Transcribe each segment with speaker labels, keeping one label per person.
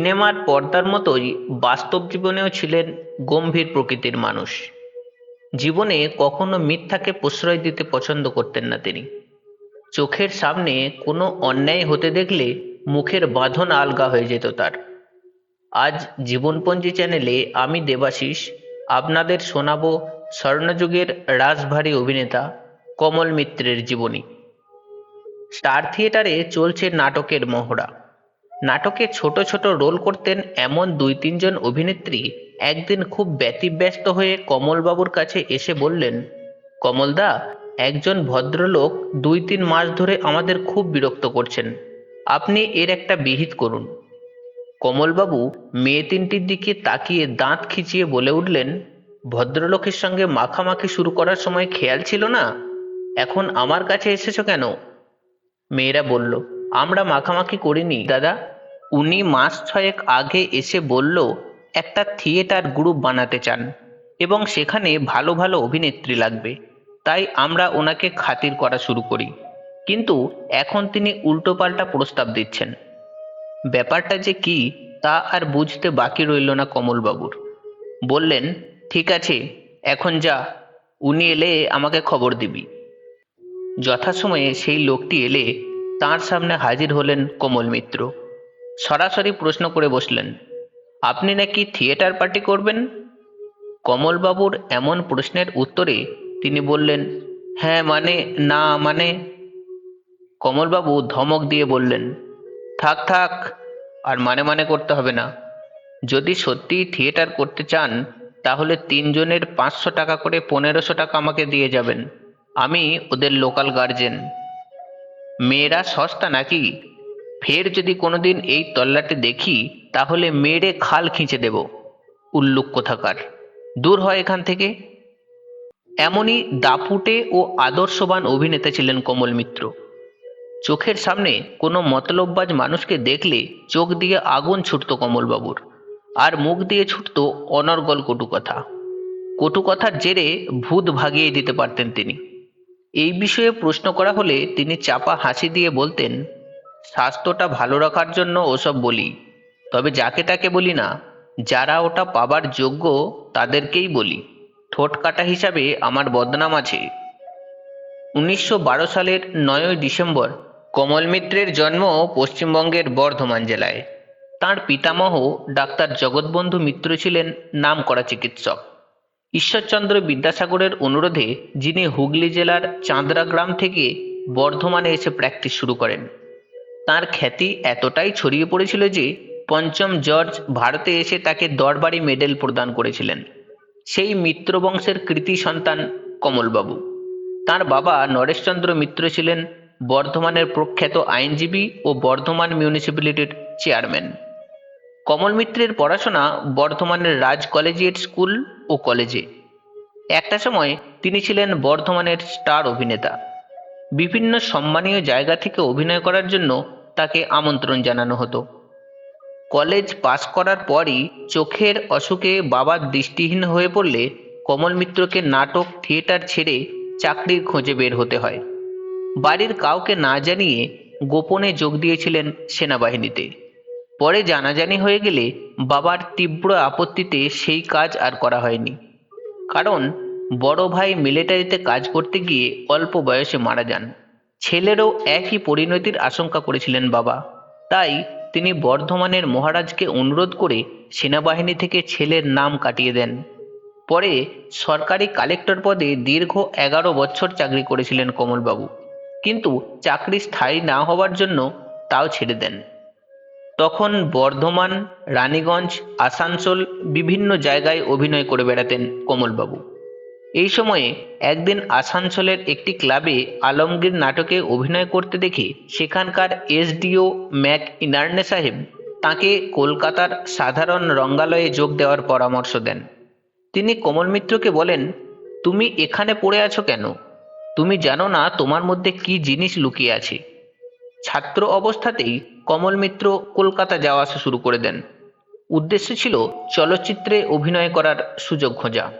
Speaker 1: সিনেমার পর্দার মতোই বাস্তব জীবনেও ছিলেন গম্ভীর প্রকৃতির মানুষ। জীবনে কখনো মিথ্যাকে প্রশ্রয় দিতে পছন্দ করতেন না তিনি। চোখের সামনে কোনো অন্যায় হতে দেখলে মুখের বাঁধন আলগা হয়ে যেত তার। আজ জীবনপঞ্জি চ্যানেলে আমি দেবাশিস, আপনাদের শোনাবো স্বর্ণযুগের রাজভারী অভিনেতা কমল মিত্রের জীবনী। স্টার থিয়েটারে চলছে নাটকের মহড়া। নাটকে ছোট ছোট রোল করতেন এমন দুই তিনজন অভিনেত্রী একদিন খুব ব্যতিব্যস্ত হয়ে কমলবাবুর কাছে এসে বললেন কমলদা একজন ভদ্রলোক দুই তিন মাস ধরে আমাদের খুব বিরক্ত করছেন। আপনি এর একটা বিহিত করুন। কমলবাবু মেয়ে তিনটির দিকে তাকিয়ে দাঁত খিচিয়ে বলে উঠলেন, ভদ্রলোকের সঙ্গে মাখামাখি শুরু করার সময় খেয়াল ছিল না? এখন আমার কাছে এসেছ কেন? মেয়েরা বলল, আমরা মাখামাখি করিনি, দাদা। উনি মাস ছয়েক আগে এসে বলল, একটা থিয়েটার গ্রুপ বানাতে চান এবং সেখানে ভালো ভালো অভিনেত্রী লাগবে। তাই আমরা ওনাকে খাতির করা শুরু করি। কিন্তু এখন তিনি উল্টোপাল্টা প্রস্তাব দিচ্ছেন। ব্যাপারটা যে কি, তা আর বুঝতে বাকি রইল না কমলবাবুর। বললেন, ঠিক আছে, এখন যা, উনি এলে আমাকে খবর দিবি। যথাসময়ে সেই লোকটি এলে তার সামনে হাজির হলেন কমল মিত্র। সরাসরি প্রশ্ন করে বসলেন, আপনি নাকি থিয়েটার পার্টি করবেন? কমলবাবুর এমন প্রশ্নের উত্তরে তিনি বললেন হ্যাঁ মানে না মানে? কমলবাবু ধমক দিয়ে বললেন, থাক থাক, আর মানে মানে করতে হবে না। যদি সত্যিই থিয়েটার করতে চান, তাহলে তিনজনের পাঁচশো টাকা করে পনেরোশো টাকা আমাকে দিয়ে যাবেন। আমি ওদের লোকাল গার্জেন। মেয়েরা সস্তা নাকি? ফের যদি কোনোদিন এই তল্লাটে দেখি, তাহলে মেরে খাল খিঁচে দেব, উল্লুক কোথাকার। দূর হয় এখান থেকে। এমনই দাপুটে ও আদর্শবান অভিনেতা ছিলেন কমল মিত্র। চোখের সামনে কোনো মতলববাজ মানুষকে দেখলে চোখ দিয়ে আগুন ছুটত কমলবাবুর, আর মুখ দিয়ে ছুটত অনর্গল কটু কথা। কটু কথার জেরে ভূত ভাগিয়ে দিতে পারতেন তিনি। এই বিষয়ে প্রশ্ন করা হলে তিনি চাপা হাসি দিয়ে বলতেন স্বাস্থ্যটা ভালো রাখার জন্য ওসব বলি। তবে যাকে তাকে বলি না, যারা ওটা পাবার যোগ্য তাদেরকেই বলি। ঠোঁট কাটা হিসাবে আমার বদনাম আছে। উনিশশো বারো সালের নয়ই ডিসেম্বর, কমল মিত্রের জন্ম পশ্চিমবঙ্গের বর্ধমান জেলায়। তার পিতামহ ডাক্তার জগৎবন্ধু মিত্র ছিলেন নামকরা চিকিৎসক। ঈশ্বরচন্দ্র বিদ্যাসাগরের অনুরোধে যিনি হুগলি জেলার চাঁদরা গ্রাম থেকে বর্ধমানে এসে প্র্যাকটিস শুরু করেন। তার খ্যাতি এতটাই ছড়িয়ে পড়েছিল যে পঞ্চম জর্জ ভারতে এসে তাকে দরবারি মেডেল প্রদান করেছিলেন। সেই মিত্র বংশের কৃতি সন্তান কমলবাবু। তার বাবা নরেশচন্দ্র মিত্র ছিলেন বর্ধমানের প্রখ্যাত আইনজীবী ও বর্ধমান মিউনিসিপ্যালিটির চেয়ারম্যান। কমল মিত্রের পড়াশোনা বর্ধমানের রাজ কলেজিয়েট স্কুল ও কলেজে। একটা সময় তিনি ছিলেন বর্ধমানের স্টার অভিনেতা। বিভিন্ন সম্মানীয় জায়গা থেকে অভিনয় করার জন্য তাকে আমন্ত্রণ জানানো হতো। কলেজ পাশ করার পরই চোখের অসুখে বাবা দৃষ্টিহীন হয়ে পড়লে কমল মিত্রকে নাটক, থিয়েটার ছেড়ে চাকরির খোঁজে বের হতে হয়। বাড়ির কাউকে না জানিয়ে গোপনে যোগ দিয়েছিলেন সেনাবাহিনীতে। পরে জানাজানি হয়ে গেলে বাবার তীব্র আপত্তিতে সেই কাজ আর করা হয়নি। কারণ বড় ভাই মিলিটারিতে কাজ করতে গিয়ে অল্প বয়সে মারা যান। ছেলেরও একই পরিণতির আশঙ্কা করেছিলেন বাবা। তাই তিনি বর্ধমানের মহারাজকে অনুরোধ করে সেনাবাহিনী থেকে ছেলের নাম কাটিয়ে দেন। পরে সরকারি কালেক্টর পদে দীর্ঘ এগারো বছর চাকরি করেছিলেন কমলবাবু। কিন্তু চাকরি স্থায়ী না হওয়ার জন্য তাও ছেড়ে দেন। তখন বর্ধমান, রানীগঞ্জ, আসানসোল বিভিন্ন জায়গায় অভিনয় করে বেড়াতেন কমলবাবু। এই সময়ে একদিন আসানসোলের একটি ক্লাবে আলমগীর নাটকে অভিনয় করতে দেখে সেখানকার এসডিও ম্যাক ইনার্নে সাহেব তাকে কলকাতার সাধারণ রঙ্গালয়ে যোগ দেওয়ার পরামর্শ দেন। তিনি কমল মিত্রকে বলেন, তুমি এখানে পড়ে আছো কেন? তুমি জানো না তোমার মধ্যে কি জিনিস লুকিয়ে আছে? ছাত্র অবস্থাতেই কমল মিত্র কলকাতা যাওয়া আসা শুরু করে দেন। উদ্দেশ্য ছিল চলচ্চিত্রে অভিনয় করার সুযোগ খোঁজা।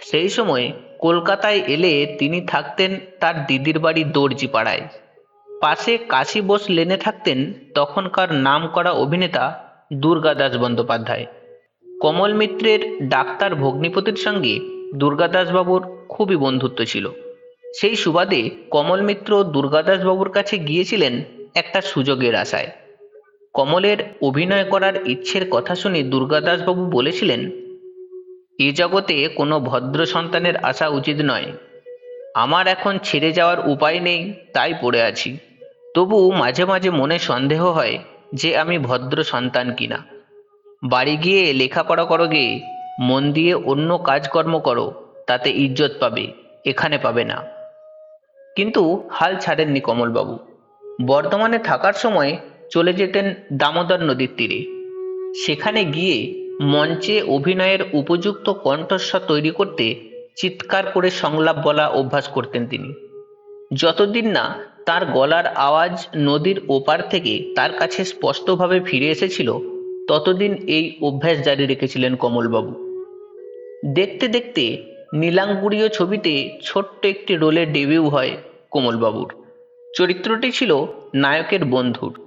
Speaker 1: সেই সময় কলকাতায় এলে তিনি থাকতেন তার দিদির বাড়ি দর্জি পাড়ায় পাশে কাশী বোস লেনে থাকতেন তখনকার নামকরা অভিনেতা দুর্গাদাস বন্দ্যোপাধ্যায়। কমল মিত্রের ডাক্তার ভগ্নিপতির সঙ্গে দুর্গাদাসবাবুর খুবই বন্ধুত্ব ছিল। সেই সুবাদে কমল মিত্র দুর্গাদাসবাবুর কাছে গিয়েছিলেন একটা সুযোগের আশায়। কমলের অভিনয় করার ইচ্ছের কথা শুনে দুর্গাদাসবাবু বলেছিলেন এ জগতে কোনো ভদ্র সন্তানের আসা উচিত নয়। আমার এখন ছেড়ে যাওয়ার উপায় নেই, তাই পড়ে আছি। তবু মাঝে মাঝে মনে সন্দেহ হয় যে আমি ভদ্র সন্তান কিনা। বাড়ি গিয়ে লেখাপড়া করো গে, মন দিয়ে অন্য কাজকর্ম করো, তাতে ইজ্জত পাবে, এখানে পাবে না। কিন্তু হাল ছাড়েননি কমলবাবু। বর্ধমানে থাকার সময় চলে যেতেন দামোদর নদীর তীরে। সেখানে গিয়ে মঞ্চে অভিনয়ের উপযুক্ত কণ্ঠস্বর তৈরি করতে চিৎকার করে সংলাপ বলা অভ্যাস করতেন তিনি। যতদিন না তার গলার আওয়াজ নদীর ওপার থেকে তার কাছে স্পষ্টভাবে ফিরে এসেছিল, ততদিন এই অভ্যাস জারি রেখেছিলেন কমলবাবু। দেখতে দেখতে নীলাঙ্গুরীয় ছবিতে ছোট্ট একটি রোলে ডেবিউ হয় কোমলবাবুর। চরিত্রটি ছিল নায়কের বন্ধুর।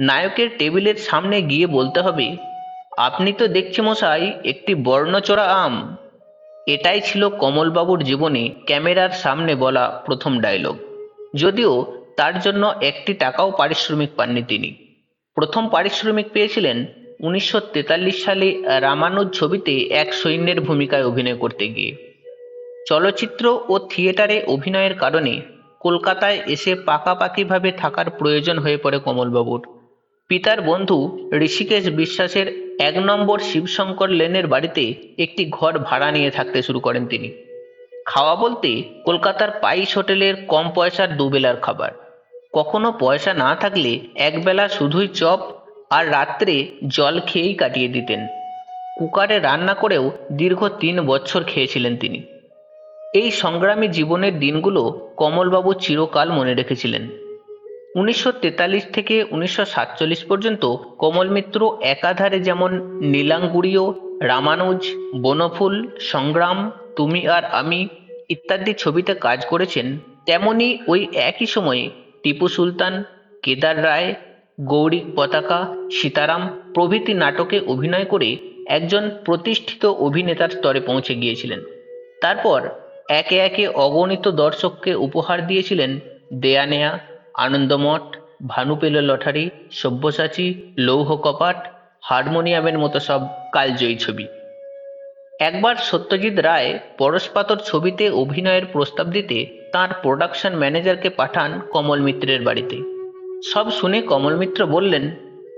Speaker 1: নায়কের টেবিলের সামনে গিয়ে বলতে হবে আপনি তো দেখছি মশাই, একটি বর্ণচোরা আম। এটাই ছিল কমলবাবুর জীবনে ক্যামেরার সামনে বলা প্রথম ডায়লগ যদিও তার জন্য একটি টাকাও পারিশ্রমিক পাননি তিনি। প্রথম পারিশ্রমিক পেয়েছিলেন উনিশশো তেতাল্লিশ সালে রামানুজ ছবিতে এক সৈন্যের ভূমিকায় অভিনয় করতে গিয়ে। চলচ্চিত্র ও থিয়েটারে অভিনয়ের কারণে কলকাতায় এসে পাকাপাকিভাবে থাকার প্রয়োজন হয়ে পড়ে কমলবাবুর। পিতার বন্ধু ঋষিকেশ বিশ্বাসের এক নম্বর শিবশঙ্কর লেনের বাড়িতে একটি ঘর ভাড়া নিয়ে থাকতে শুরু করেন তিনি। খাওয়া বলতে কলকাতার পাইস হোটেলের কম পয়সার দুবেলার খাবার। কখনো পয়সা না থাকলে একবেলা শুধুই চপ আর রাত্রে জল খেয়েই কাটিয়ে দিতেন। কুকারে রান্না করেও দীর্ঘ তিন বছর খেয়েছিলেন তিনি। এই সংগ্রামী জীবনের দিনগুলো কমলবাবু চিরকাল মনে রেখেছিলেন। উনিশশো তেতাল্লিশ থেকে উনিশশো সাতচল্লিশ পর্যন্ত কমল মিত্র একাধারে যেমন নীলাঙ্গুরীয় রামানুজ, বনফুল, সংগ্রাম, তুমি আর আমি ইত্যাদি ছবিতে কাজ করেছেন, তেমনি ওই একই সময়ে টিপু সুলতান, কেদার রায়, গৌরী পতাকা, সীতারাম প্রভৃতি নাটকে অভিনয় করে একজন প্রতিষ্ঠিত অভিনেতার স্তরে পৌঁছে গিয়েছিলেন। তারপর একে একে অগণিত দর্শককে উপহার দিয়েছিলেন দেয়া নেয়া আনন্দমঠ ভানুপেল লটারি, সব্যসাচী, লৌহ কপাট, হারমোনিয়ামের মতো সব কালজয়ী ছবি। একবার সত্যজিৎ রায় পরশপাতর ছবিতে অভিনয়ের প্রস্তাব দিতে তার প্রোডাকশন ম্যানেজারকে পাঠান কমল মিত্রের বাড়িতে। সব শুনে কমল মিত্র বললেন,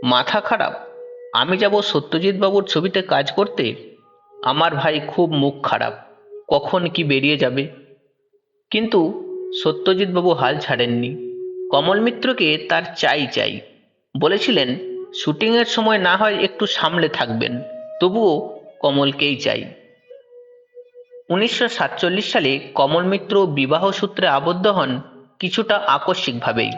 Speaker 1: মাথা খারাপ। আমি যাব সত্যজিৎ বাবুর ছবিতে কাজ করতে। আমার ভাই খুব মুখ খারাপ। কখন কি বেরিয়ে যাবে? কিন্তু সত্যজিৎ বাবু হাল ছাড়েননি। কমল মিত্রকে তার চাই চাই। বলেছিলেন, শুটিংয়ের সময় না হয় একটু সামলে থাকবেন, তবুও কমলকেই চাই। উনিশশো সাতচল্লিশ সালে কমল মিত্র বিবাহ সূত্রে আবদ্ধ হন কিছুটা আকস্মিকভাবেই।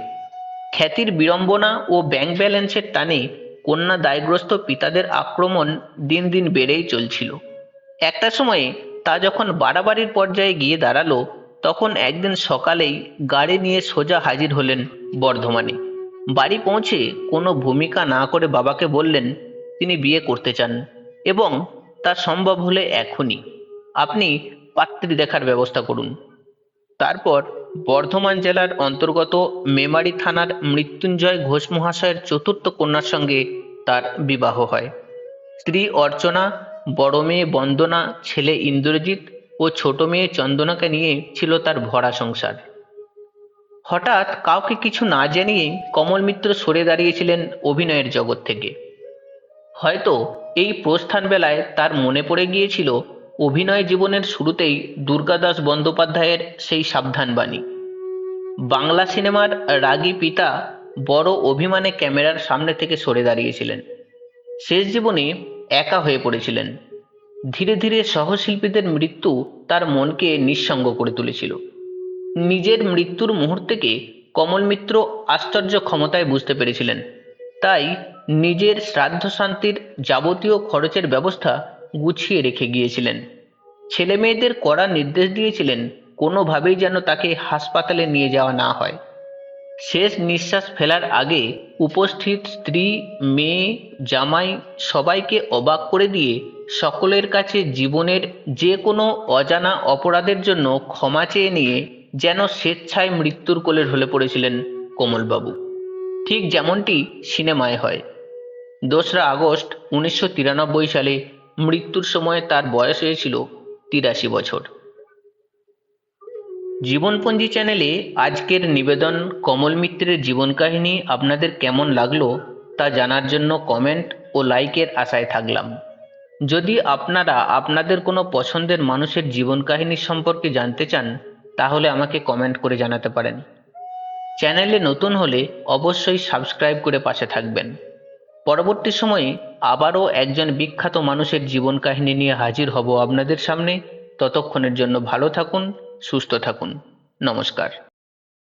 Speaker 1: খ্যাতির বিড়ম্বনা ও ব্যাংক ব্যালেন্সের টানে কন্যা দায়গ্রস্ত পিতাদের আক্রমণ দিন দিন বেড়েই চলছিল। একটা সময়ে তা যখন বাড়াবাড়ির পর্যায়ে গিয়ে দাঁড়াল তখন একদিন সকালেই গাড়ি নিয়ে সোজা হাজির হলেন বর্ধমানে। বাড়ি পৌঁছে কোনো ভূমিকা না করে বাবাকে বললেন, তিনি বিয়ে করতে চান এবং তা সম্ভব হলে এখনই। আপনি পাত্রী দেখার ব্যবস্থা করুন। তারপর বর্ধমান জেলার অন্তর্গত মেমারি থানার মৃত্যুঞ্জয় ঘোষ মহাশয়ের চতুর্থ কন্যার সঙ্গে তার বিবাহ হয়। স্ত্রী অর্চনা, বড় মেয়ে বন্দনা, ছেলে ইন্দ্রজিৎ ও ছোট মেয়ে চন্দনাকে নিয়ে ছিল তার ভরা সংসার। হঠাৎ কাউকে কিছু না জানিয়ে কমল মিত্র সরে দাঁড়িয়েছিলেন অভিনয়ের জগৎ থেকে। হয়তো এই প্রস্থান বেলায় তার মনে পড়ে গিয়েছিল অভিনয় জীবনের শুরুতেই দুর্গাদাস বন্দ্যোপাধ্যায়ের সেই সাবধান বাণী। বাংলা সিনেমার রাগী পিতা বড় অভিমানে ক্যামেরার সামনে থেকে সরে দাঁড়িয়েছিলেন। শেষ জীবনে একা হয়ে পড়েছিলেন। ধীরে ধীরে সহশিল্পীদের মৃত্যু তার মনকে নিঃসঙ্গ করে তুলেছিল। নিজের মৃত্যুর মুহূর্তেকে কমল মিত্র আশ্চর্য ক্ষমতায় বুঝতে পেরেছিলেন। তাই নিজের শ্রাদ্ধ শান্তির যাবতীয় খরচের ব্যবস্থা গুছিয়ে রেখে গিয়েছিলেন। ছেলে মেয়েদের কড়া নির্দেশ দিয়েছিলেন কোনোভাবেই যেন তাকে হাসপাতালে নিয়ে যাওয়া না হয়। শেষ নিঃশ্বাস ফেলার আগে উপস্থিত স্ত্রী, মেয়ে, জামাই সবাইকে অবাক করে দিয়ে সকলের কাছে জীবনের যে কোনো অজানা অপরাধের জন্য ক্ষমা চেয়ে নিয়ে যেন স্বেচ্ছায় মৃত্যুর কোলে ঢলে পড়েছিলেন কোমলবাবু। ঠিক যেমনটি সিনেমায় হয়। দোসরা আগস্ট উনিশশো তিরানব্বই সালে মৃত্যুর সময় তার বয়স হয়েছিল তিরাশি বছর। জীবনপঞ্জি চ্যানেলে আজকের নিবেদন কমল মিত্রের জীবন কাহিনী আপনাদের কেমন লাগল তা জানার জন্য কমেন্ট ও লাইকের আশায় থাকলাম। যদি আপনারা আপনাদের কোনো পছন্দের মানুষের জীবন কাহিনী সম্পর্কে জানতে চান, তাহলে আমাকে কমেন্ট করে জানাতে পারেন। চ্যানেলে নতুন হলে অবশ্যই সাবস্ক্রাইব করে পাশে থাকবেন। পরবর্তী সময়ে আবারও একজন বিখ্যাত মানুষের জীবন কাহিনী নিয়ে হাজির হব আপনাদের সামনে। ততক্ষণের জন্য ভালো থাকুন, সুস্থ থাকুন। নমস্কার।